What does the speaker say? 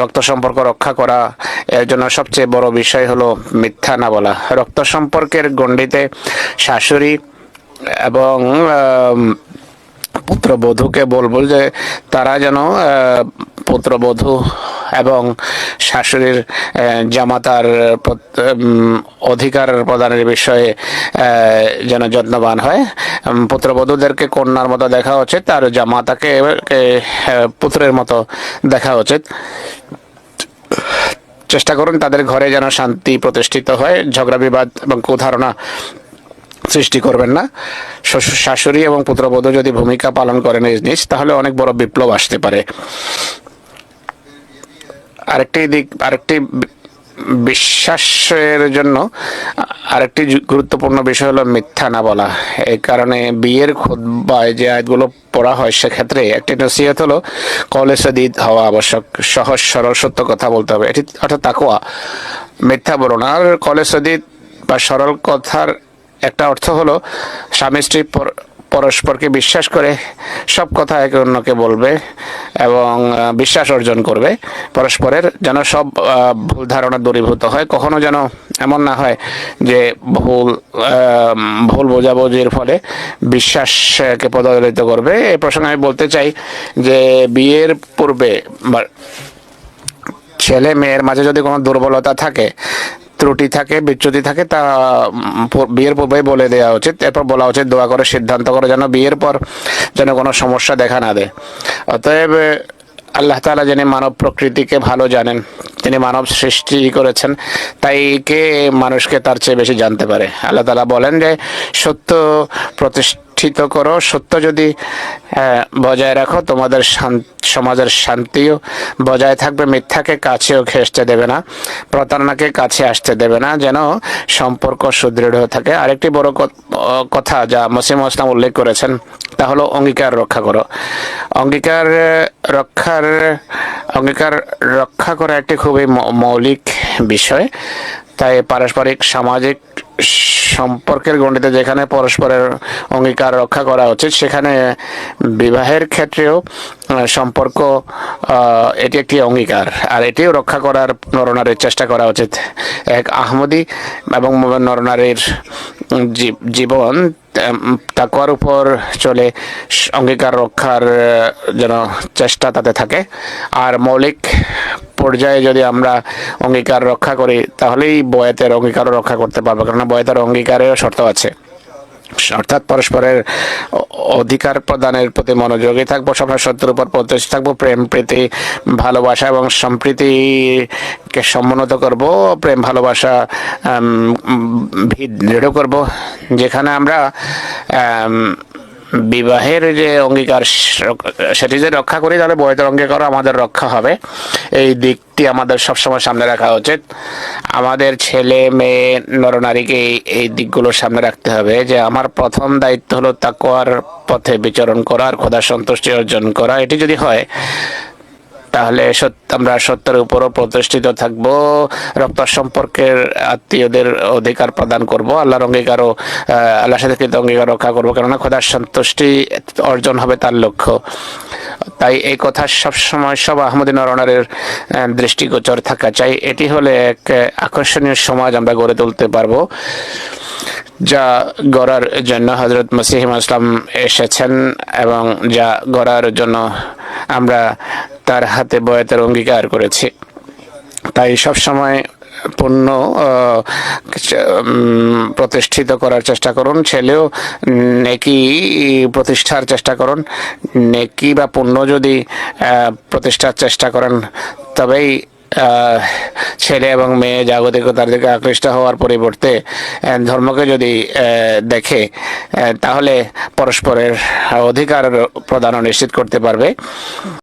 রক্ত সম্পর্ক রক্ষা করা এর জন্য সবচেয়ে বড় বিষয় হলো মিথ্যা না বলা। রক্ত সম্পর্কের গণ্ডিতে শাশুড়ি এবং পুত্রবধূকে বলব যে তারা যেন পুত্রবধূ এবং শাশুড়ির জামাতার অধিকার প্রদানের বিষয়ে যেন যত্নবান হয়। পুত্রবধূদেরকে কন্যার মতো দেখা উচিত, আর জামাতাকে পুত্রের মতো দেখা উচিত। চেষ্টা করুন তাদের ঘরে যেন শান্তি প্রতিষ্ঠিত হয়। ঝগড়া, বিবাদ এবং কুধারণা সৃষ্টি করবেন না। শাশুড়ি এবং পুত্রবধূ যদি ভূমিকা পালন করেন নিজ নিজ, তাহলে অনেক বড় বিপ্লব আসতে পারে। আরেকটি দিক, আরেকটি বিশ্বাসের জন্য আরেকটি গুরুত্বপূর্ণ বিষয় হলো মিথ্যা না বলা। এই কারণে বিয়ের খুদ্বায় যে আয়াতগুলো পড়া হয় সেক্ষেত্রে একটি নসিহত হলো কলে সদিদ হওয়া আবশ্যক। সহজ, সরল, সত্য কথা বলতে হবে। এটি অর্থাৎ তাকুয়া মিথ্যা বলো না। আর কলে সদিদ বা সরল কথার একটা অর্থ হলো স্বামী স্ত্রী পরস্পরকে বিশ্বাস করে সব কথা একে অন্যকে বলবে এবং বিশ্বাস অর্জন করবে। পরস্পরের যেন সব ভুল ধারণা দূরীভূত হয়। কখনো যেন এমন না হয় যে ভুল ভুল বোঝাবুঝির ফলে বিশ্বাসকে পদদলিত করবে। এই প্রসঙ্গে আমি বলতে চাই যে, বিয়ের পূর্বে ছেলে মেয়ের মাঝে যদি কোনো দুর্বলতা থাকে ত্রুটি থাকে, বিচ্যুতি থাকে, তা বিয়ের পূর্বেই বলে দেওয়া উচিত। এরপর বলা উচিত, দোয়া করে, সিদ্ধান্ত করে যেন বিয়ের পর যেন কোনো সমস্যা দেখা না দেয়। অতএব আল্লাহ তালা যিনি মানব প্রকৃতিকে ভালো জানেন, তিনি মানব সৃষ্টি করেছেন, তাই কে মানুষকে তার চেয়ে বেশি জানতে পারে? আল্লাহ তালা বলেন যে, সত্য প্রতিষ্ঠিত করো। সত্য যদি বজায় রাখো, তোমাদের সমাজের শান্তিও বজায় থাকবে। মিথ্যাকে কাছেও ঘেঁষতে দেবে না, প্রতারণাকে কাছে আসতে দেবে না, যেন সম্পর্ক সুদৃঢ় হয়ে থাকে। আরেকটি বড় কথা যা মসিম ইসলাম উল্লেখ করেছেন, তা হলো অঙ্গীকার রক্ষা করো। অঙ্গীকার, রক্ষার, অঙ্গীকার রক্ষা করা একটি খুবই মৌলিক বিষয়। তাই পারস্পরিক, সামাজিক সম্পর্কের গণ্ডিতে যেখানে পরস্পরের অঙ্গীকার রক্ষা করা উচিত সেখানে বিবাহের ক্ষেত্রেও সম্পর্ক এটি একটি অঙ্গীকার। আর এটিও রক্ষা করার নরনারীর চেষ্টা করা উচিত। এক আহমদি এবং নরনারীর জীবন উম, তাকওয়ার উপর চলে অঙ্গীকার রক্ষার যেন চেষ্টা তাতে থাকে। আর মৌলিক পর্যায়ে যদি আমরা অঙ্গীকার রক্ষা করি তাহলেই বয়াতের অঙ্গীকারও রক্ষা করতে পারব। কেননা বয়াতের অঙ্গীকারেরও শর্ত আছে। অর্থাৎ পরস্পরের অধিকার প্রদানের প্রতি মনোযোগী থাকব সবসময় সত্যের উপর প্রতিষ্ঠিত থাকব প্রেম প্রীতি ভালোবাসা এবং সম্প্রীতিকে সমুন্নত করব প্রেম ভালোবাসা দৃঢ় করব। যেখানে আমরা আম, বিবাহের যে অঙ্গীকার সেটি যে রক্ষা করি, তাহলে বৈধ অঙ্গীকার আমাদের রক্ষা হবে। এই দিকটি আমাদের সবসময় সামনে রাখা উচিত। আমাদের ছেলে, মেয়ে, নরনারীকে এই দিকগুলো সামনে রাখতে হবে যে আমার প্রথম দায়িত্ব হলো তাকুয়ার পথে বিচরণ করা আর খোদা সন্তুষ্টি অর্জন করা। এটি যদি হয় তাহলে আমরা সত্যের উপরও প্রতিষ্ঠিত থাকব। রক্ত সম্পর্কের আত্মীয়দের অধিকার প্রদান করব। আল্লাহর অঙ্গীকারও আহ, আল্লাহর সাথে কৃত অঙ্গীকার রক্ষা করব। কেননা খোদার সন্তুষ্টি অর্জন হবে তার লক্ষ্য। তাই এই কথা সবসময় সব আহমদি নরনারের দৃষ্টিগোচর থাকা চাই। এটি হলে এক আকর্ষণীয় সমাজ আমরা গড়ে তুলতে পারব যা গড়ার জন্য হজরত মসিহিম ইসলাম এসেছেন এবং যা গড়ার জন্য আমরা তার হাতে বয়াতের অঙ্গীকার করেছে। তাই সব সময় পণ্য প্রতিষ্ঠিত করার চেষ্টা করুন। ছেলেও নেকি প্রতিষ্ঠার চেষ্টা করুন। নেকি বা পণ্য যদি প্রতিষ্ঠার চেষ্টা করেন, তবেই ছেলে এবং মেয়ে জাগতিকতার দিকে আকৃষ্ট হওয়ার পরিবর্তে ধর্মকে যদি দেখে তাহলে পরস্পরের অধিকার প্রদানও নিশ্চিত করতে পারবে।